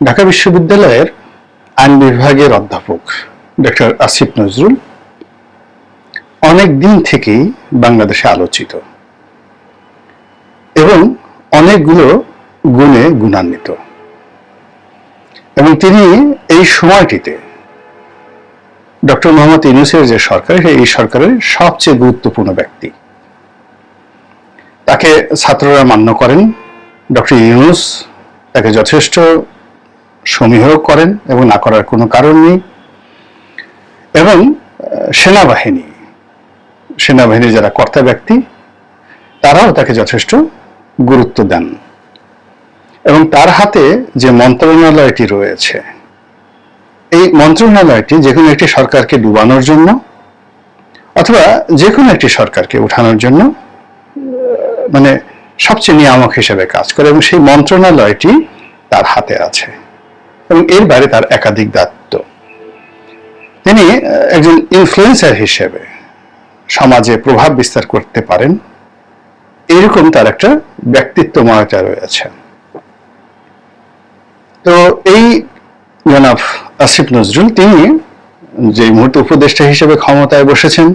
ঢাকা বিশ্ববিদ্যালয়ের আইন বিভাগের অধ্যাপক ডক্টর আসিফ নজরুল অনেক দিন থেকেই বাংলাদেশে আলোচিত এবং অনেকগুলো গুণে গুণান্বিত। এবং তিনি এই সময়টিতে ডক্টর মোহাম্মদ ইউনুসের যে সরকার এই সরকারের সবচেয়ে গুরুত্বপূর্ণ ব্যক্তি। তাকে ছাত্ররা মান্য করেন। ডক্টর ইউনুস তাকে যথেষ্ট সমীহ করেন এবং না করার কোনো কারণ নেই। এবং সেনাবাহিনী, সেনাবাহিনীর যারা কর্তা ব্যক্তি, তারাও তাকে যথেষ্ট গুরুত্ব দেন। এবং তার হাতে যে মন্ত্রণালয়টি রয়েছে, এই মন্ত্রণালয়টি যে কোনো একটি সরকারকে ডুবানোর জন্য অথবা যে কোনো একটি সরকারকে উঠানোর জন্য মানে সবচেয়ে নিয়ামক হিসেবে কাজ করে এবং সেই মন্ত্রণালয়টি তার হাতে আছে। এবং এর বাইরে তার একাধিক দায়িত্ব। তিনি একজন ইনফ্লুয়েন্সার হিসেবে সমাজে প্রভাব বিস্তার করতে পারেন। এরকম তার একটা ব্যক্তিত্বময়তা রয়েছে তো এই জনাব আসিফ নজরুল, তিনি যে মুহূর্তে উপদেষ্টা হিসেবে ক্ষমতায় বসেছেন,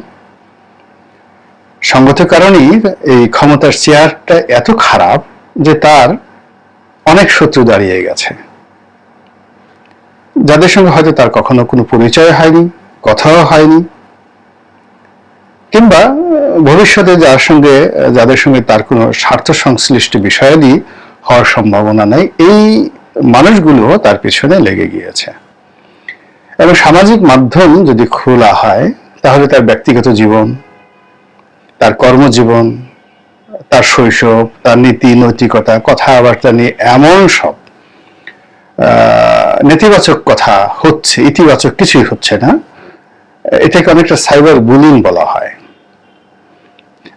সঙ্গত কারণেই এই ক্ষমতার চেয়ারটা এত খারাপ যে তার অনেক শত্রু দাঁড়িয়ে গেছে। যাদের সঙ্গে হয়তো তার কখনো কোনো পরিচয় হয়নি, কথাও হয়নি, কিংবা ভবিষ্যতে যার সঙ্গে, যাদের সঙ্গে তার কোনো স্বার্থ সংশ্লিষ্ট বিষয়াদি হওয়ার সম্ভাবনা নাই, এই মানুষগুলো তার পিছনে লেগে গিয়েছে। এবং সামাজিক মাধ্যম যদি খোলা হয়, তাহলে তার ব্যক্তিগত জীবন, তার কর্মজীবন, তার শৈশব, তার নীতি, নৈতিকতা, কথাবার্তা নিয়ে এমন সব নেতিবাচক কথা হচ্ছে, ইতিবাচক কিছুই হচ্ছে না। এটাকে অনেকটা সাইবার বুলিং বলা হয়।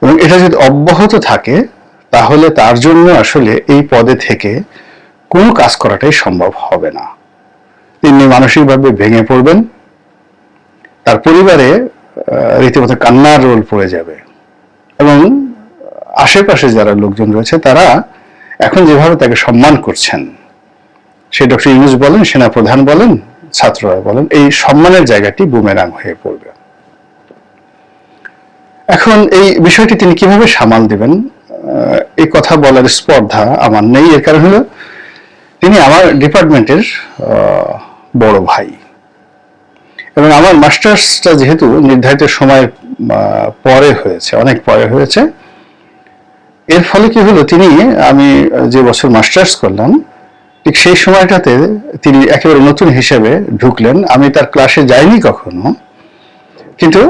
এবং এটা যদি অব্যাহত থাকে, তাহলে তার জন্য আসলে এই পদে থেকে কোনো কাজ করাটাই সম্ভব হবে না। তিনি মানসিকভাবে ভেঙে পড়বেন, তার পরিবারে রীতিমতো কান্নার রোল পড়ে যাবে। এবং আশেপাশে যারা লোকজন রয়েছে, তারা এখন যেভাবে তাকে সম্মান করছেন সে ডক্টর ইউনুস বলেন, সেনাপ্রধান বলেন, ছাত্ররা বলেন, এই সম্মানের জায়গাটি বুমেরাং হয়ে পড়বে। এখন এই বিষয়টি তিনি কীভাবে সামাল দিবেন? এই কথা বলার স্পর্ধা আমার নেই, এর কারণ হলো তিনি আমার ডিপার্টমেন্টের বড় ভাই। এবং আমার মাস্টার্সটা যেহেতু নির্ধারিত সময় পরে হয়েছে, অনেক পরে হয়েছে, এর ফলে কি হলো? তিনি, আমি যে বছর মাস্টার্স করলাম ঠিক সেই সময়টাতে তিনি একেবারে নতুন হিসেবে ঢুকলেন। আমি তার ক্লাসে যাইনি কখনো। কিন্তু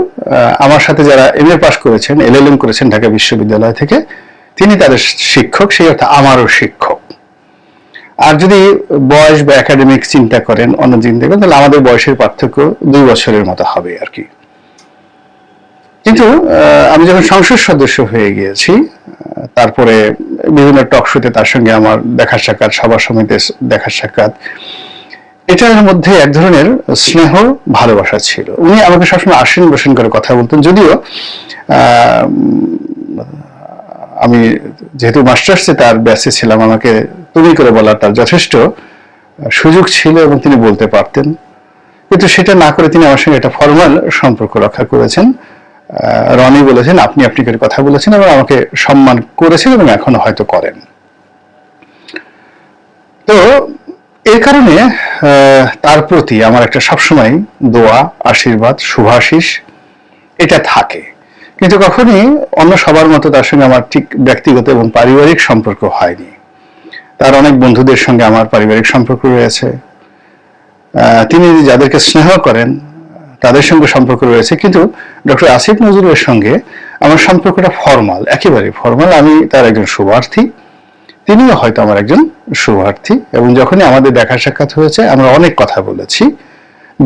আমার সাথে যারা এম এ পাশ করেছেন এল এল এম করেছেন ঢাকা বিশ্ববিদ্যালয় থেকে, তিনি তাদের শিক্ষক, সেই অর্থে আমারও শিক্ষক। আর যদি বয়স বা একাডেমিক চিন্তা করেন, অন্য চিন্তা করেন, তাহলে আমাদের বয়সের পার্থক্য দুই বছরের মতো হবে আর কি। কিন্তু আমি যখন সংসদ সদস্য হয়ে গিয়েছি তারপরে বিভিন্ন টক শোতে তার সঙ্গে আমার দেখা সাক্ষাৎ, সভা সমিতি দেখা সাক্ষাৎ। এটার মধ্যে এক ধরনের স্নেহ ভালোবাসা ছিল। উনি আমাকে সবসময় আসেন বসেন করে কথা বলতেন, যদিও আমি যেহেতু মাস্টার্সে তার ব্যাচে ছিলাম, আমাকে তুমি করে বলার তার যথেষ্ট সুযোগ ছিল এবং তিনি বলতে পারতেন। কিন্তু সেটা না করে তিনি আমার সঙ্গে একটা ফর্মাল সম্পর্ক রক্ষা করেছেন। রনি বলেছেন, আপনি আপনি করে কথা বলেছেন এবং আমাকে সম্মান করেছেন এবং এখনও হয়তো করেন। তো এর কারণে তার প্রতি আমার একটা সবসময় দোয়া, আশীর্বাদ, শুভাশিস, এটা থাকে। কিন্তু কখনই অন্য সবার মতো তার সঙ্গে আমার ঠিক ব্যক্তিগত এবং পারিবারিক সম্পর্ক হয়নি। তার অনেক বন্ধুদের সঙ্গে আমার পারিবারিক সম্পর্ক রয়েছে। তিনি যাদেরকে স্নেহ করেন তাদের সঙ্গে সম্পর্ক রয়েছে। কিন্তু ডক্টর আসিফ নজরুলের সঙ্গে আমার সম্পর্কটা ফর্মাল, একেবারে ফর্মাল। আমি তার একজন শুভার্থী, তিনিও হয়তো আমার একজন শুভার্থী। এবং যখনই আমাদের দেখা সাক্ষাৎ হয়েছে, আমরা অনেক কথা বলেছি,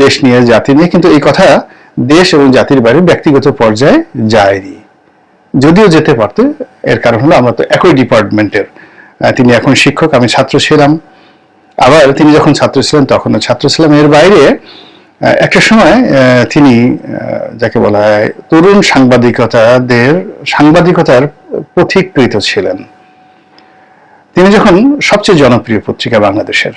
দেশ নিয়ে, জাতি নিয়ে, কিন্তু এই কথা দেশ এবং জাতির বাইরে ব্যক্তিগত পর্যায়ে যায়নি। যদিও যেতে পারতো, এর কারণ হলো আমরা তো একই ডিপার্টমেন্টের। তিনি এখন শিক্ষক, আমি ছাত্র ছিলাম। আবার তিনি যখন ছাত্র ছিলেন, তখনও ছাত্র ছিলাম। এর বাইরে একটা সময় তিনি যাকে বলা হয় তরুণ সাংবাদিকতাদের, সাংবাদিকতার পথিকৃত ছিলেন। তিনি যখন সবচেয়ে জনপ্রিয় পত্রিকা বাংলাদেশের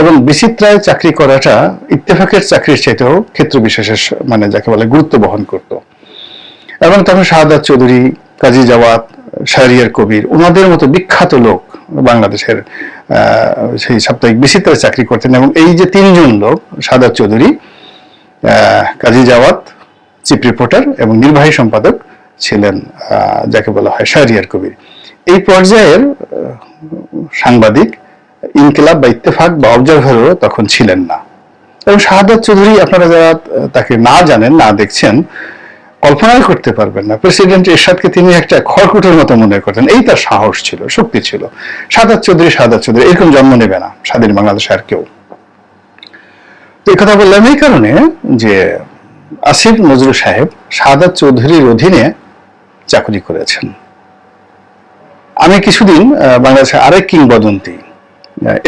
এবং বিচিত্রায় চাকরি করাটা ইত্তেফাকের চাকরির চাইতেও ক্ষেত্র বিশেষের মানে যাকে বলে গুরুত্ব বহন করত। এবং তখন শাহাদাত চৌধুরী, কাজী জাওয়াত, শাহরিয়ার কবির, ওনাদের মতো বিখ্যাত লোক বাংলাদেশের সেই সাপ্তাহিক বিচিত্রায় চাকরি করতেন এবং এই যে তিনজন লোক, শাহাদাত চৌধুরী কাজী জাওয়াত, চিফ রিপোর্টার এবং নির্বাহী সম্পাদক ছিলেন যাকে বলা হয় শাহরিয়ার কবির। এই পর্যায়ের সাংবাদিক, ইনকিলাব বা ইত্তেফাক বা অবজারভারও তখন ছিলেন না। এবং শাহাদাত চৌধুরী আপনারা যারা তাকে না জানেন, না দেখছেন কল্পনাই করতে পারবেন না। প্রেসিডেন্ট এরশাদকে তিনি একটা খড়কুটের মতো মনে করতেন। এই তার সাহস ছিল, শক্তি ছিল। শাহাদাত চৌধুরী শাহাদাত চৌধুরী, এরকম জন্ম নেবে না স্বাধীন বাংলাদেশে আর কেউ। তো এই কথা বললাম এই কারণে যে আসিফ নজরুল সাহেব শাহাদাত চৌধুরীর অধীনে চাকরি করেছেন। আমি কিছুদিন বাংলাদেশের আরেক কিংবদন্তি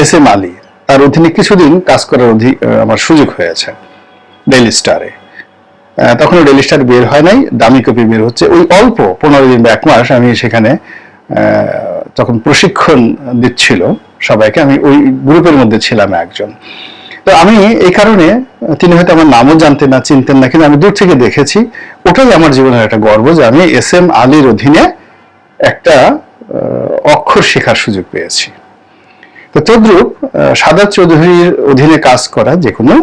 এস এম আলী তার অধীনে কিছুদিন কাজ করার আমার সুযোগ হয়েছে ডেইলি স্টারে আহ, তখনও ডেইলি স্টার বের হয় নাই দামি কপি বের হচ্ছে। ওই অল্প পনেরো দিন বা এক মাস আমি সেখানে তখন প্রশিক্ষণ দিচ্ছিল সবাইকে। আমি ওই গ্রুপের মধ্যে ছিলাম একজন। তো আমি এই কারণে, তিনি হয়তো আমার নামও জানতেন না, চিনতেন না, কিন্তু আমি দূর থেকে দেখেছি, ওটাই আমার জীবনের একটা গর্ব যে আমি এস এম আলীর অধীনে একটা অক্ষর শেখার সুযোগ পেয়েছি। তো তদ্রূপ সাদাত চৌধুরীর অধীনে কাজ করা যে কোনো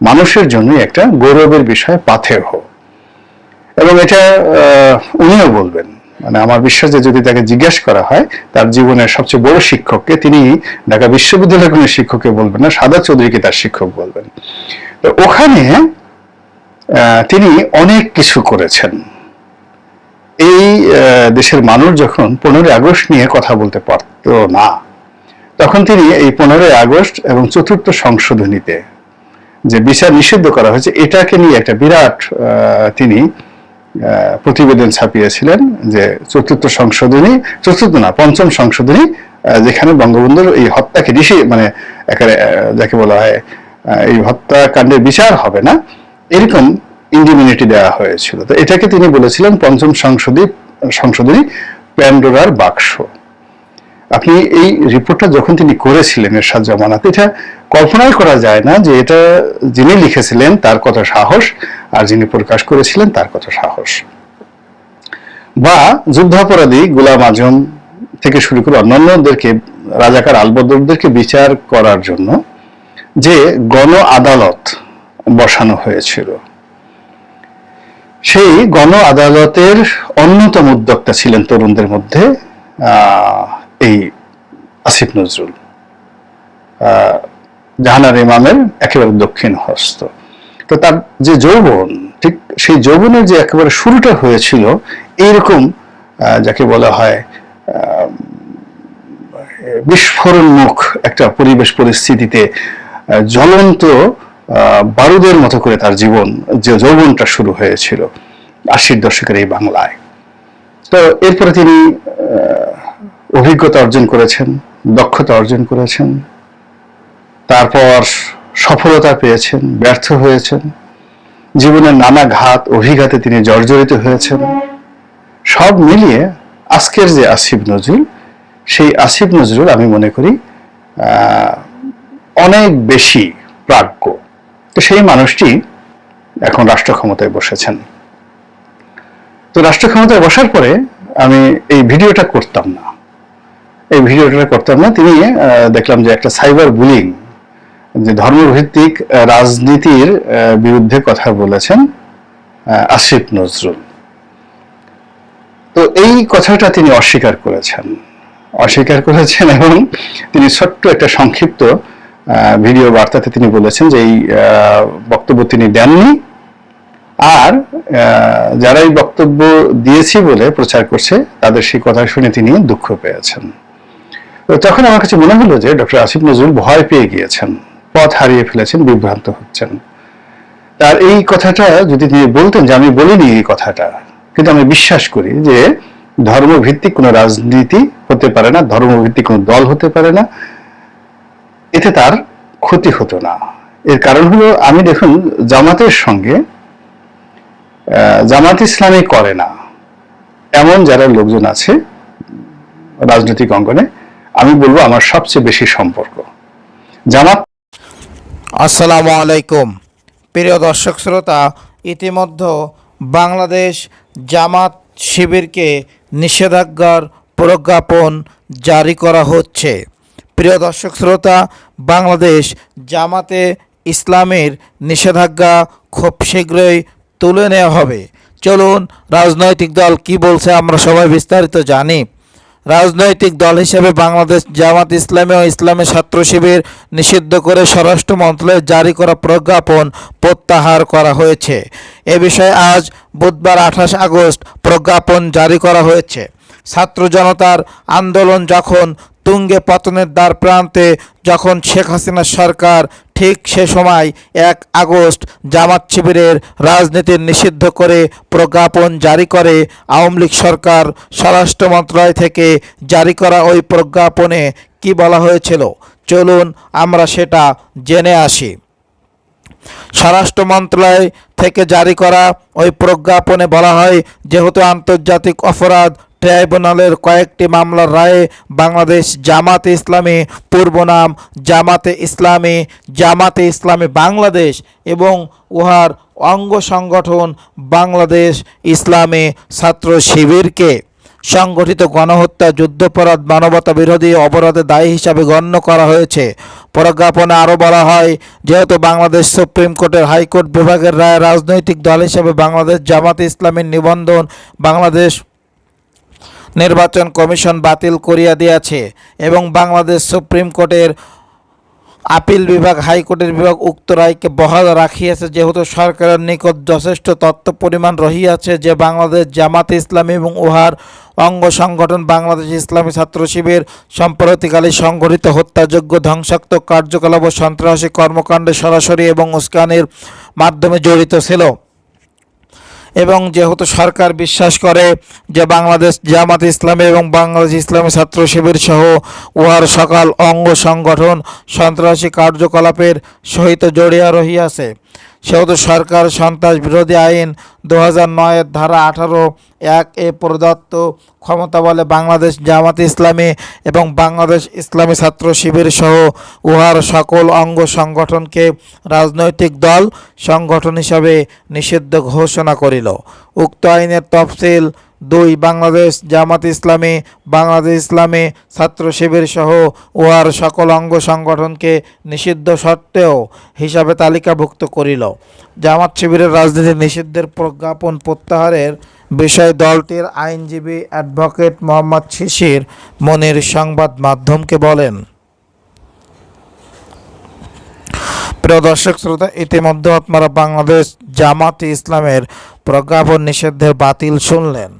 মানুষের জন্যই একটা গৌরবের বিষয় পাথেয় এবং এটা উনিও বলবেন মানে আমার বিশ্বাস যে যদি তাকে জিজ্ঞেস করা হয়, তার জীবনের সবচেয়ে বড় শিক্ষককে তিনি ঢাকা বিশ্ববিদ্যালয়ের কোনো শিক্ষককে বলবেন না, সাদা চৌধুরীকে তার শিক্ষক বলবেন। তো ওখানে তিনি অনেক কিছু করেছেন। এই দেশের মানুষ যখন পনেরোই আগস্ট নিয়ে কথা বলতে পারত না, তখন তিনি এই পনেরোই আগস্ট এবং চতুর্থ সংশোধনীতে যে বিচার নিষিদ্ধ করা হয়েছে, এটাকে নিয়ে একটা বিরাট তিনি প্রতিবেদন ছাপিয়েছিলেন যে চতুর্থ সংশোধনী, চতুর্থ না, পঞ্চম সংশোধনী যেখানে বঙ্গবন্ধুর এই হত্যাকে ঋষি মানে একেবারে যাকে বলা হয় এই হত্যাকাণ্ডের বিচার হবে না, এরকম ইন্ডিমিউনিটি দেওয়া হয়েছিল। তো এটাকে তিনি বলেছিলেন পঞ্চম সংসদী সংশোধনী, প্যান্ডোরার বাক্স। আপনি এই রিপোর্টটা যখন তিনি করেছিলেন এরশাদ জামানাত, এটা কল্পনাই করা যায় না যে এটা যিনি লিখেছিলেন তার কত সাহস আর যিনি প্রকাশ করেছিলেন তার কত সাহস। বা যুদ্ধাপরাধী গোলাম আজম থেকে শুরু করে অন্যান্যদেরকে, রাজাকার আলবদরদেরকে বিচার করার জন্য যে গণ আদালত বসানো হয়েছিল, সেই গণ আদালতের অন্যতম উদ্যোক্তা ছিলেন তরুণদের মধ্যে এই আসিফ নজরুল। জাহানার ইমামের একেবারে দক্ষিণ হস্ত। তো তার যে যৌবন, ঠিক সেই যৌবনের যে একেবারে শুরুটা হয়েছিল, এইরকম যাকে বলা হয় বিস্ফোরণমুখ একটা পরিবেশ পরিস্থিতিতে জ্বলন্ত বারুদের মতো করে তার জীবন, যে যৌবনটা শুরু হয়েছিল, আশির দশকের এই বাংলায়। তো এরপরে তিনি অভিজ্ঞতা অর্জন করেছেন, দক্ষতা অর্জন করেছেন, তারপর সফলতা পেয়েছেন, ব্যর্থ হয়েছেন, জীবনের নানা ঘাত, অভিঘাতে তিনি জর্জরিত হয়েছেন। সব মিলিয়ে আজকের যে আসিফ নজরুল, সেই আসিফ নজরুল আমি মনে করি অনেক বেশি প্রাজ্ঞ। তো সেই মানুষটি এখন রাষ্ট্র ক্ষমতায় বসেছেন। তো রাষ্ট্র ক্ষমতায় বসার পরে আমি এই ভিডিওটা করতাম না। এই ভিডিওটা করতাম না তিনি দেখলাম যে একটা সাইবার বুলিং, যে ধর্মভিত্তিক রাজনীতির বিরুদ্ধে কথা বলেছেন আসিফ নজরুল। তো এই কথাটা তিনি অস্বীকার করেছেন। অস্বীকার করেছেন এবং তিনি ছোট্ট একটা সংক্ষিপ্ত ভিডিও বার্তাতে তিনি বলেছেন যে এই বক্তব্য তিনি দেননি। আর যারা এই বক্তব্য দিয়েছি বলে প্রচার করছে, তাদের সেই কথা শুনে তিনি দুঃখ পেয়েছেন। তো তখন আমার কাছে মনে হলো যে ডক্টর আসিফ নজরুল ভয় পেয়ে গিয়েছেন, পথ হারিয়ে ফেলেছেন, বিভ্রান্ত হচ্ছেন। তার এই কথাটা যদি তিনি বলতেন যে আমি বলিনি এই কথাটা, কিন্তু আমি বিশ্বাস করি যে ধর্মভিত্তিক কোনো রাজনীতি হতে পারে না, ধর্মভিত্তিক কোনো দল হতে পারে না, এতে তার ক্ষতি হতো না। এর কারণ হলো, আমি দেখুন, জামাতের সঙ্গে জামাত ইসলামী করে না। এমন যারা লোকজন আছে, রাজনৈতিক অঙ্গনে আমি বলব আমার সবচেয়ে বেশি সম্পর্ক। জামাত আসসালামু আলাইকুম। প্রিয় দর্শক শ্রোতা, ইতিমধ্যে বাংলাদেশ জামাত শিবিরকে নিষেধাজ্ঞার প্রজ্ঞাপন জারি করা হচ্ছে। প্রিয় দর্শক শ্রোতা, বাংলাদেশ জামাতে ইসলামের নিষেধাজ্ঞা খুব শীঘ্রই তুলে নেওয়া হবে। চলুন, রাজনৈতিক দল কি বলছে আমরা সবাই বিস্তারিত জানি। রাজনৈতিক দল হিসেবে বাংলাদেশ জামাত ইসলামী ও ইসলামী ছাত্র শিবির নিষিদ্ধ করে স্বরাষ্ট্র মন্ত্রণালয়ের জারি করা প্রজ্ঞাপন প্রত্যাহার করা হয়েছে। এ বিষয়ে আজ বুধবার আঠাশ আগস্ট প্রজ্ঞাপন জারি করা হয়েছে। ছাত্র জনতার আন্দোলন যখন তুঙ্গে পতনের দ্বার প্রান্তে যখন শেখ হাসিনা সরকার ঠিক সে সময় এক আগস্ট জামাত শিবিরের রাজনীতি নিষিদ্ধ করে প্রজ্ঞাপন জারি করে, আওয়ামী লীগ সরকার স্বরাষ্ট্র মন্ত্রণালয় থেকে জারি করা ওই প্রজ্ঞাপনে কি বলা হয়েছিল? চলুন আমরা সেটা জেনে আসি। স্বরাষ্ট্র মন্ত্রণালয় থেকে জারি করা ওই প্রজ্ঞাপনে বলা হয়, যেহেতু আন্তর্জাতিক অপরাধ ট্রাইব্যুনালের কয়েকটি মামলার রায়ে বাংলাদেশ জামাতে ইসলামী, পূর্ব নাম জামাতে ইসলামী জামাতে ইসলামী বাংলাদেশ এবং উহার অঙ্গ সংগঠন বাংলাদেশ ইসলামী ছাত্র শিবিরকে। সংগঠিত গণহত্যা, যুদ্ধাপরাধ, মানবতা বিরোধী অপরাধে দায়ী হিসাবে গণ্য করা হয়েছে। প্রজ্ঞাপনে আরও বলা হয়, যেহেতু বাংলাদেশ সুপ্রিম কোর্টের হাইকোর্ট বিভাগের রায় রাজনৈতিক দল হিসেবে বাংলাদেশ জামাতে ইসলামীর নিবন্ধন বাংলাদেশ নির্বাচন কমিশন বাতিল করিয়া দিয়াছে এবং বাংলাদেশ সুপ্রিম কোর্টের আপিল বিভাগ, হাইকোর্টের বিভাগ উক্ত রায়কে বহাল রাখিয়াছে। যেহেতু সরকারের নিকট যথেষ্ট তথ্য পরিমাণ রহিয়াছে যে বাংলাদেশ জামাত ইসলামী এবং উহার অঙ্গ সংগঠন বাংলাদেশ ইসলামী ছাত্র শিবির সম্প্রতিকালে সংগঠিত হত্যাযোগ্য ধ্বংসাত্মক কার্যকলাপ ও সন্ত্রাসী কর্মকাণ্ডে সরাসরি এবং উস্কানির মাধ্যমে জড়িত ছিল। এবং যেহেতু সরকার বিশ্বাস করে যে বাংলাদেশ জামাত ইসলামী এবং বাংলাদেশ ইসলামী ছাত্র শিবির সহ উহার সকাল অঙ্গ সংগঠন সন্ত্রাসী কার্যকলাপের সহিত জড়িয়া রহিয়াছে। সেহেতু সরকার সন্ত্রাস বিরোধী আইন দু হাজার নয়ের ধারা আঠারো এক এ প্রদত্ত ক্ষমতা বলে বাংলাদেশ জামাত ইসলামী এবং বাংলাদেশ ইসলামী ছাত্র শিবির সহ উহার সকল অঙ্গ সংগঠনকে রাজনৈতিক দল, সংগঠন হিসাবে নিষিদ্ধ ঘোষণা করিল। উক্ত আইনের তফসিল দুই, বাংলাদেশ জামাত ইসলামী, বাংলাদেশ ইসলামী ছাত্র শিবির সহ উহার সকল অঙ্গ সংগঠনকে নিষিদ্ধ সত্ত্বেও হিসাবে তালিকাভুক্ত করিল। জামাত শিবিরের রাজনীতি নিষিদ্ধের প্রজ্ঞাপন প্রত্যাহারের বিষয়ে দলটির আইনজীবী অ্যাডভোকেট মোহাম্মদ শিশির মনির সংবাদ মাধ্যমকে বলেন, প্রিয় দর্শক শ্রোতা, ইতিমধ্যে আপনারা বাংলাদেশ জামাতে ইসলামের প্রজ্ঞাপন নিষিদ্ধের বাতিল শুনলেন।